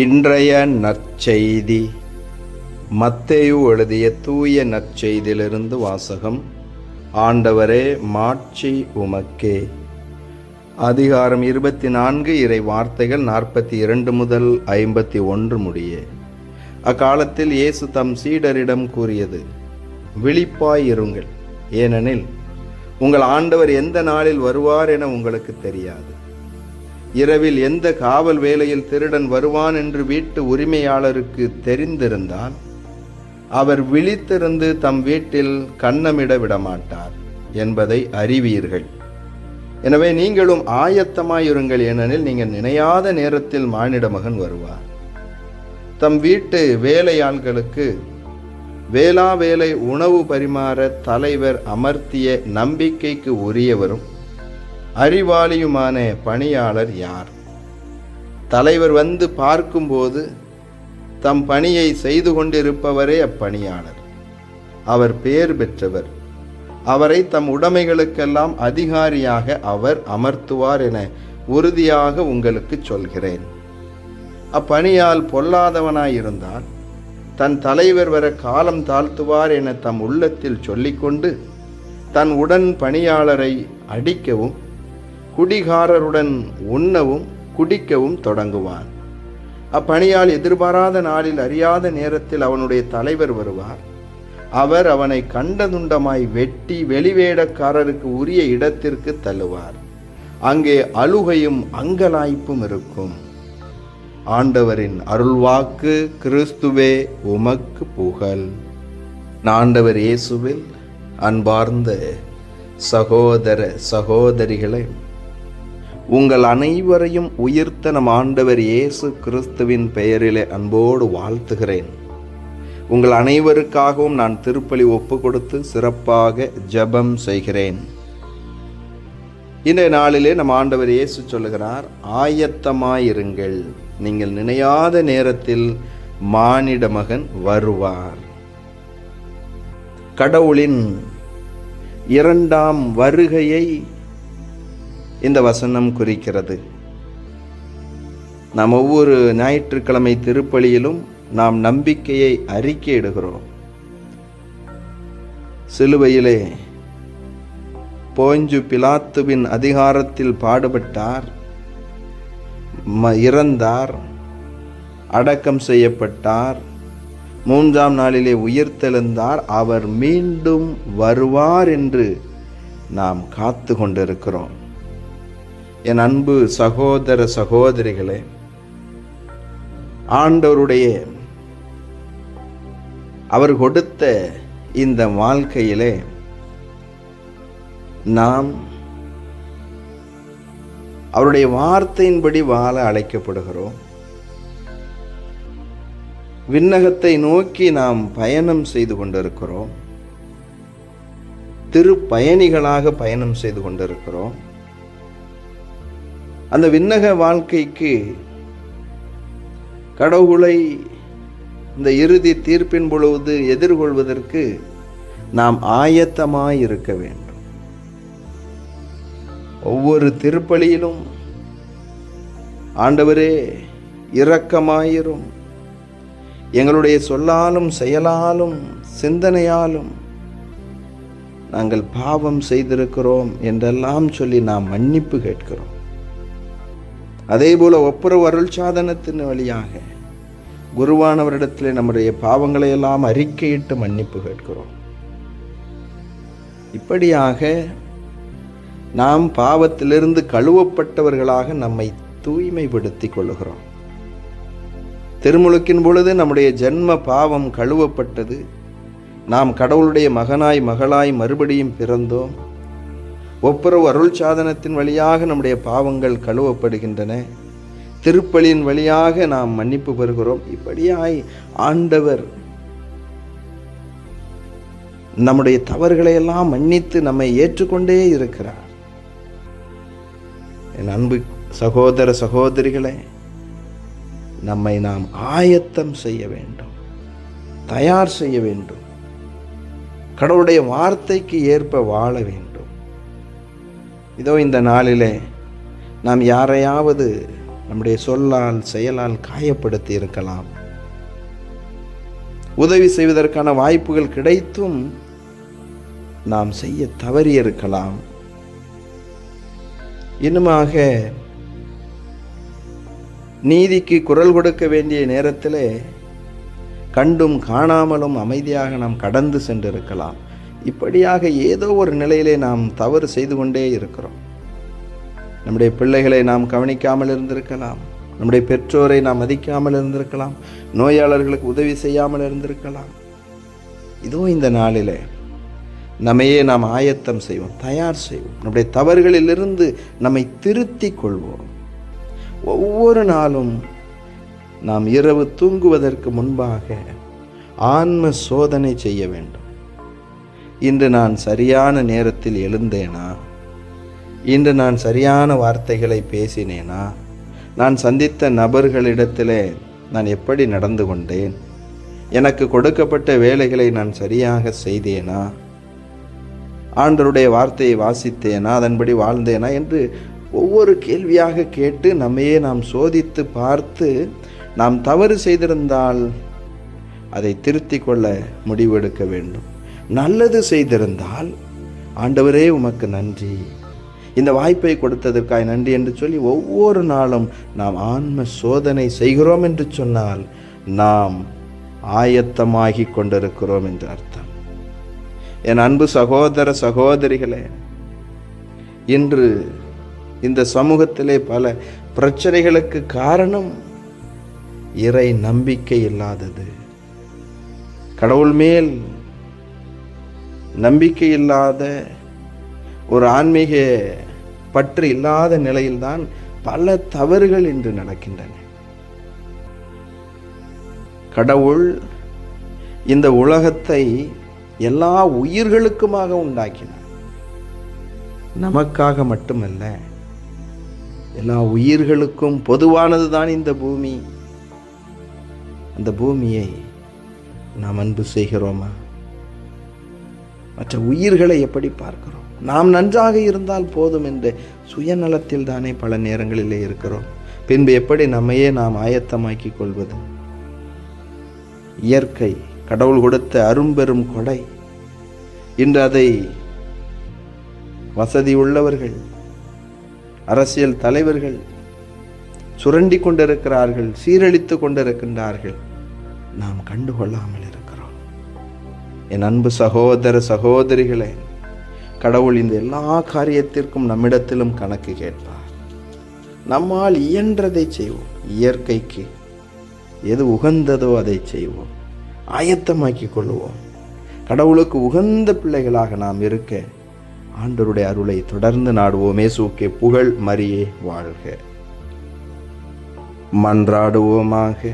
இன்றைய நற்செய்தி. மத்தேயு எழுதிய தூய நற்செய்தியிலிருந்து வாசகம் ஆண்டவரே மாட்சி உமக்கே. அதிகாரம் இருபத்தி நான்கு இறை வார்த்தைகள் நாற்பத்தி இரண்டு முதல் ஐம்பத்தி ஒன்று முடிய. அக்காலத்தில் இயேசு தம் சீடரிடம் கூறியது விழிப்பாய் இருங்கள். ஏனெனில் உங்கள் ஆண்டவர் எந்த நாளில் வருவார் என உங்களுக்கு தெரியாது. இரவில் எந்த காவல் வேலையில் திருடன் வருவான் என்று வீட்டு உரிமையாளருக்கு தெரிந்திருந்தால் அவர் விழித்திருந்து தம் வீட்டில் கன்னமிட விடமாட்டார் என்பதை அறிவீர்கள். எனவே நீங்களும் ஆயத்தமாயிருங்கள் ஏனெனில் நீங்கள் நினையாத நேரத்தில் மானிட மகன் வருவார். தம் வீட்டு வேலையாள்களுக்கு வேளா வேலை உணவு பரிமாற தலைவர் அமர்த்திய நம்பிக்கைக்கு உரியவரும் அறிவாளியுமான பணியாளர் யார்? தலைவர் வந்து பார்க்கும்போது தம் பணியை செய்து கொண்டிருப்பவரே அப்பணியாளர். அவர் பெயர் பெற்றவர். அவரை தம் உடைமைகளுக்கெல்லாம் அதிகாரியாக அவர் அமர்த்துவார் என உறுதியாக உங்களுக்கு சொல்கிறேன். அப்பணியால் பொல்லாதவனாயிருந்தால் தன் தலைவர் வர காலம் தாழ்த்துவார் என தம் உள்ளத்தில் சொல்லிக்கொண்டு தன் உடன் பணியாளரை அடிக்கவும் குடிகாரருடன் உண்ணவும் குடிக்கவும் தொடங்குவான். அப்பணியால் எதிர்பாராத நாளில் அறியாத நேரத்தில் அவனுடைய தலைவர் வருவார். அவர் அவனை கண்டதுண்டமாய் வெட்டி வெளிவேடக்காரருக்கு உரிய இடத்திற்கு தள்ளுவார். அங்கே அழுகையும் அங்கலாய்ப்பும் இருக்கும். ஆண்டவரின் அருள்வாக்கு கிறிஸ்துவே உமக்கு புகழ். ஆண்டவர் இயேசுவில் அன்பார்ந்த சகோதர சகோதரிகளை உங்கள் அனைவரையும் உயிர்த்த நம் ஆண்டவர் இயேசு கிறிஸ்துவின் பெயரிலே அன்போடு வாழ்த்துகிறேன். உங்கள் அனைவருக்காகவும் நான் திருப்பலி ஒப்பு கொடுத்து சிறப்பாக ஜெபம் செய்கிறேன். இன்றைய நாளிலே நம் ஆண்டவர் இயேசு சொல்லுகிறார் ஆயத்தமாயிருங்கள். நீங்கள் நினையாத நேரத்தில் மானிட மகன் வருவார். கடவுளின் இரண்டாம் வருகையை இந்த வசனம் குறிக்கிறது. நாம் ஒவ்வொரு ஞாயிற்றுக்கிழமை திருப்பலியிலும் நாம் நம்பிக்கையை அறிக்கையிடுகிறோம். சிலுவையிலே போஞ்சு பிலாத்துவின் அதிகாரத்தில் பாடுபட்டார் ம- இறந்தார் அடக்கம் செய்யப்பட்டார் மூன்றாம் நாளிலே உயிர்த்தெழுந்தார் அவர் மீண்டும் வருவார் என்று நாம் காத்து கொண்டிருக்கிறோம் என் அன்பு சகோதர சகோதரிகளே ஆண்டவருடைய அவர் கொடுத்த இந்த வாழ்க்கையிலே நாம் அவருடைய வார்த்தையின்படி வாழ அழைக்கப்படுகிறோம். விண்ணகத்தை நோக்கி நாம் பயணம் செய்து கொண்டிருக்கிறோம். திருப்பயணிகளாக பயணம் செய்து கொண்டிருக்கிறோம். அந்த விண்ணக வாழ்க்கைக்கு கடவுளை இந்த இறுதி தீர்ப்பின் பொழுது எதிர்கொள்வதற்கு நாம் ஆயத்தமாய் இருக்க வேண்டும். ஒவ்வொரு திருப்பலியிலும் ஆண்டவரே இரக்கமாயிரும். எங்களுடைய சொல்லாலும் செயலாலும் சிந்தனையாலும் நாங்கள் பாவம் செய்திருக்கிறோம் என்றெல்லாம் சொல்லி நாம் மன்னிப்பு கேட்கிறோம். அதே போல் ஒப்புரவு அருள் சாதனத்தின் வழியாக குருவானவரிடத்தில் நம்முடைய பாவங்களை எல்லாம் அறிக்கையிட்டு மன்னிப்பு கேட்கிறோம். இப்படியாக நாம் பாவத்திலிருந்து கழுவப்பட்டவர்களாக நம்மை தூய்மைப்படுத்திக் கொள்ளுகிறோம். திருமுழுக்கின் பொழுது நம்முடைய ஜென்ம பாவம் கழுவப்பட்டது. நாம் கடவுளுடைய மகனாய் மகளாய் மறுபடியும் பிறந்தோம். ஒப்புரவு அருள் சாதனத்தின் வழியாக நம்முடைய பாவங்கள் கழுவப்படுகின்றன. திருப்பலியின் வழியாக நாம் மன்னிப்பு பெறுகிறோம். இப்படியாய் ஆண்டவர் நம்முடைய தவறுகளை எல்லாம் மன்னித்து நம்மை ஏற்றுக்கொண்டே இருக்கிறார். என் அன்பு சகோதர சகோதரிகளே நம்மை நாம் ஆயத்தம் செய்ய வேண்டும் தயார் செய்ய வேண்டும். கடவுளுடைய வார்த்தைக்கு ஏற்ப வாழ வேண்டும். இதோ இந்த நாளிலே நாம் யாரையாவது நம்முடைய சொல்லால் செயலால் காயப்படுத்தி இருக்கலாம். உதவி செய்வதற்கான வாய்ப்புகள் கிடைத்தும் நாம் செய்ய தவறியிருக்கலாம் இன்னுமாக நீதிக்கு குரல் கொடுக்க வேண்டிய நேரத்தில் கண்டும் காணாமலும் அமைதியாக நாம் கடந்து சென்றிருக்கலாம். இப்படியாக ஏதோ ஒரு நிலையிலே நாம் தவறு செய்து கொண்டே இருக்கிறோம். நம்முடைய பிள்ளைகளை நாம் கவனிக்காமல் இருந்திருக்கலாம். நம்முடைய பெற்றோரை நாம் மதிக்காமல் இருந்திருக்கலாம். நோயாளர்களுக்கு உதவி செய்யாமல் இருந்திருக்கலாம். இதோ இந்த நாளிலே நம்மையே நாம் ஆயத்தம் செய்வோம் தயார் செய்வோம். நம்முடைய தவறுகளிலிருந்து நம்மை திருத்தி கொள்வோம். ஒவ்வொரு நாளும் நாம் இரவு தூங்குவதற்கு முன்பாக ஆன்ம சோதனை செய்ய வேண்டும். இன்று நான் சரியான நேரத்தில் எழுந்தேனா? இன்று நான் சரியான வார்த்தைகளை பேசினேனா? நான் சந்தித்த நபர்களிடத்திலே நான் எப்படி நடந்து கொண்டேன்? எனக்கு கொடுக்கப்பட்ட வேலைகளை நான் சரியாக செய்தேனா? ஆண்டருடைய வார்த்தையை வாசித்தேனா? அதன்படி வாழ்ந்தேனா? என்று ஒவ்வொரு கேள்வியாக கேட்டு நம்மையே நாம் சோதித்து பார்த்து நாம் தவறு செய்திருந்தால் அதை திருத்திக் கொள்ள முடிவெடுக்க வேண்டும். நல்லது செய்திருந்தால் ஆண்டவரே உமக்கு நன்றி. இந்த வாய்ப்பை கொடுத்ததற்காய் நன்றி என்று சொல்லி ஒவ்வொரு நாளும் நாம் ஆன்ம சோதனை செய்கிறோம் என்று சொன்னால் நாம் ஆயத்தமாகி கொண்டிருக்கிறோம் என்று அர்த்தம். என் அன்பு சகோதர சகோதரிகளே இன்று இந்த சமூகத்திலே பல பிரச்சனைகளுக்கு காரணம் இறை நம்பிக்கை இல்லாதது. கடவுள் மேல் நம்பிக்கை இல்லாத ஒரு ஆன்மீக பற்று இல்லாத நிலையில்தான் பல தவறுகள் இன்று நடக்கின்றன. கடவுள் இந்த உலகத்தை எல்லா உயிர்களுக்குமாக உண்டாக்கினார். நமக்காக மட்டுமல்ல எல்லா உயிர்களுக்கும் பொதுவானது தான் இந்த பூமி. அந்த பூமியை நாம் அன்பு செய்கிறோமா? மற்ற உயிர்களை எப்படி பார்க்கிறோம்? நாம் நன்றாக இருந்தால் போதும் என்று சுயநலத்தில் தானே பல நேரங்களிலே இருக்கிறோம். பின்பு எப்படி நம்மையே நாம் ஆயத்தமாக்கிக் கொள்வது? இயற்கை கடவுள் கொடுத்த அரும்பெரும் கொடை. இன்று அதை வசதி உள்ளவர்கள் அரசியல் தலைவர்கள் சுரண்டி கொண்டிருக்கிறார்கள் சீரழித்து கொண்டிருக்கின்றார்கள். நாம் கண்டுகொள்ளாமல் இருக்கிறோம் என் அன்பு சகோதர சகோதரிகளே கடவுள் இந்த எல்லா காரியத்திற்கும் நம்மிடத்திலும் கணக்கு கேட்பார். நம்மால் இயன்றதை செய்வோம். இயற்கைக்கு எது உகந்ததோ அதை செய்வோம். ஆயத்தமாக்கி கொள்வோம். கடவுளுக்கு உகந்த பிள்ளைகளாக நாம் இருக்க ஆண்டருடைய அருளை தொடர்ந்து நாடுவோமே. சூக்கே புகழ் மரியே வாழ்க. மன்றாடுவோமாக.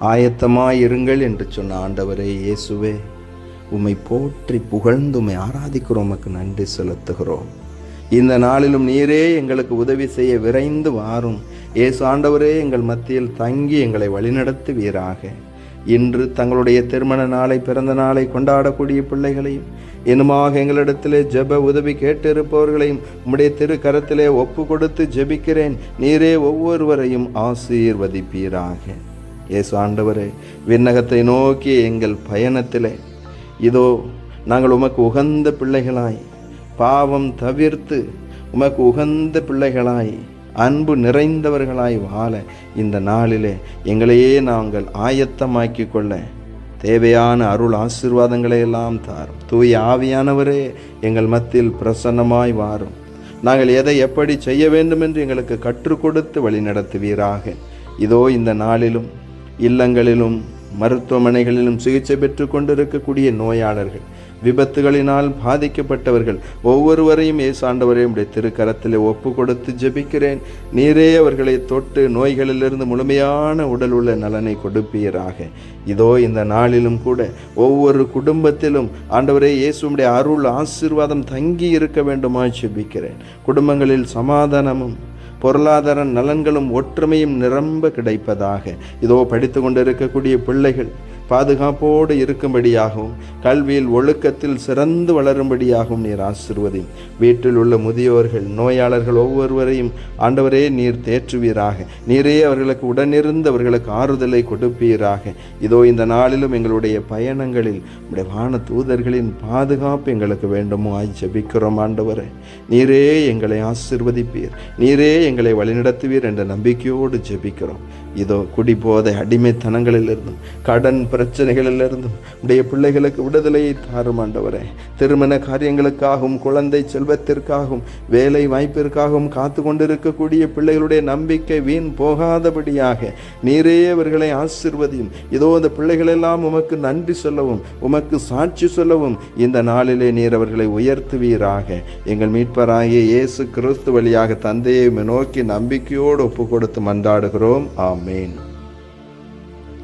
ஆயத்தமாயிருங்கள் என்று சொன்ன ஆண்டவரே இயேசுவே உம்மை போற்றி புகழ்ந்து உம்மை ஆராதிக்கிறோம் உமக்கு நன்றி செலுத்துகிறோம். இந்த நாளிலும் நீரே எங்களுக்கு உதவி செய்ய விரைந்து வாரும். இயேசு ஆண்டவரே எங்கள் மத்தியில் தங்கி எங்களை வழிநடத்துவீராக. இன்று தங்களுடைய திருமண நாளை பிறந்த நாளை கொண்டாடக்கூடிய பிள்ளைகளையும் இனுமாக எங்களிடத்திலே ஜெப உதவி கேட்டிருப்பவர்களையும் உம்முடைய திரு கரத்திலே ஒப்பு கொடுத்து ஜெபிக்கிறேன். நீரே ஒவ்வொருவரையும் ஆசீர்வதிப்பீராக. இயேசு ஆண்டவரே விண்ணகத்தை நோக்கி எங்கள் பயணத்திலே. இதோ நாங்கள் உமக்கு உகந்த பிள்ளைகளாய் பாவம் தவிர்த்து உமக்கு உகந்த பிள்ளைகளாய் அன்பு நிறைந்தவர்களாய் வாழ இந்த நாளிலே எங்களையே நாங்கள் ஆயத்தமாக்கி கொள்ள. தேவையான அருள் ஆசீர்வாதங்களை எல்லாம் தாரும். தூய ஆவியானவரே எங்கள் மத்தியில் பிரசன்னமாய் வாரும். நாங்கள் எதை எப்படி செய்ய வேண்டும் என்று எங்களுக்கு கற்றுக் கொடுத்து வழி நடத்துவீராக இதோ இந்த நாளிலும் இல்லங்களிலும் மருத்துவமனைகளிலும் சிகிச்சை பெற்று கொண்டிருக்கக்கூடிய நோயாளர்கள் விபத்துகளினால் பாதிக்கப்பட்டவர்கள் ஒவ்வொருவரையும் ஏசாண்டவரையும் உடைய திருக்கரத்திலே ஒப்பு கொடுத்து ஜெபிக்கிறேன். நீரே அவர்களை தொட்டு நோய்களிலிருந்து முழுமையான உடல் உள்ள நலனை கொடுப்பீராக. இதோ இந்த நாளிலும் கூட ஒவ்வொரு குடும்பத்திலும் ஆண்டவரே இயேசுடைய அருள் ஆசீர்வாதம் தங்கி இருக்க வேண்டுமா ஜெபிக்கிறேன். குடும்பங்களில் சமாதானமும் பொருளாதார நலன்களும் ஒற்றுமையும் நிரம்ப கிடைப்பதாக இதோ படித்து கொண்டிருக்கக்கூடிய பிள்ளைகள் பாதுகாப்போடு இருக்கும்படியாகவும் கல்வியில் ஒழுக்கத்தில் சிறந்து வளரும்படியாகவும் நீர் ஆசிர்வதியும் வீட்டில் உள்ள முதியோர்கள் நோயாளர்கள் ஒவ்வொருவரையும் ஆண்டவரே நீர் தேற்றுவீராக. நீரே அவர்களுக்கு உடனிருந்து அவர்களுக்கு ஆறுதலை கொடுப்பீராக. இதோ இந்த நாளிலும் எங்களுடைய பயணங்களில் வான தூதர்களின் பாதுகாப்பு எங்களுக்கு வேண்டுமோ? ஆய் ஜெபிக்கிறோம் ஆண்டவரே. நீரே எங்களை ஆசிர்வதிப்பீர். நீரே எங்களை வழிநடத்துவீர் என்ற நம்பிக்கையோடு ஜெபிக்கிறோம். இதோ குடிபோதை அடிமைத்தனங்களிலிருந்தும் கடன் பிரச்சனைகளிலிருந்தும் உடைய பிள்ளைகளுக்கு விடுதலையை தாரும் ஆண்டவரே. திருமண காரியங்களுக்காகவும் குழந்தை செல்வத்திற்காகவும் வேலை வாய்ப்பிற்காகவும் காத்து கொண்டிருக்கக்கூடிய பிள்ளைகளுடைய நம்பிக்கை வீண் போகாதபடியாக நீரே அவர்களை ஆசிர்வதியும். இதோ அந்த பிள்ளைகளெல்லாம் உமக்கு நன்றி சொல்லவும் உமக்கு சாட்சி சொல்லவும் இந்த நாளிலே நீர் அவர்களை உயர்த்துவீராக. எங்கள் மீட்பராகிய இயேசு கிறிஸ்து வழியாக தந்தையை நோக்கி நம்பிக்கையோடு ஒப்பு கொடுத்து மன்றாடுகிறோம். ஆமேன்.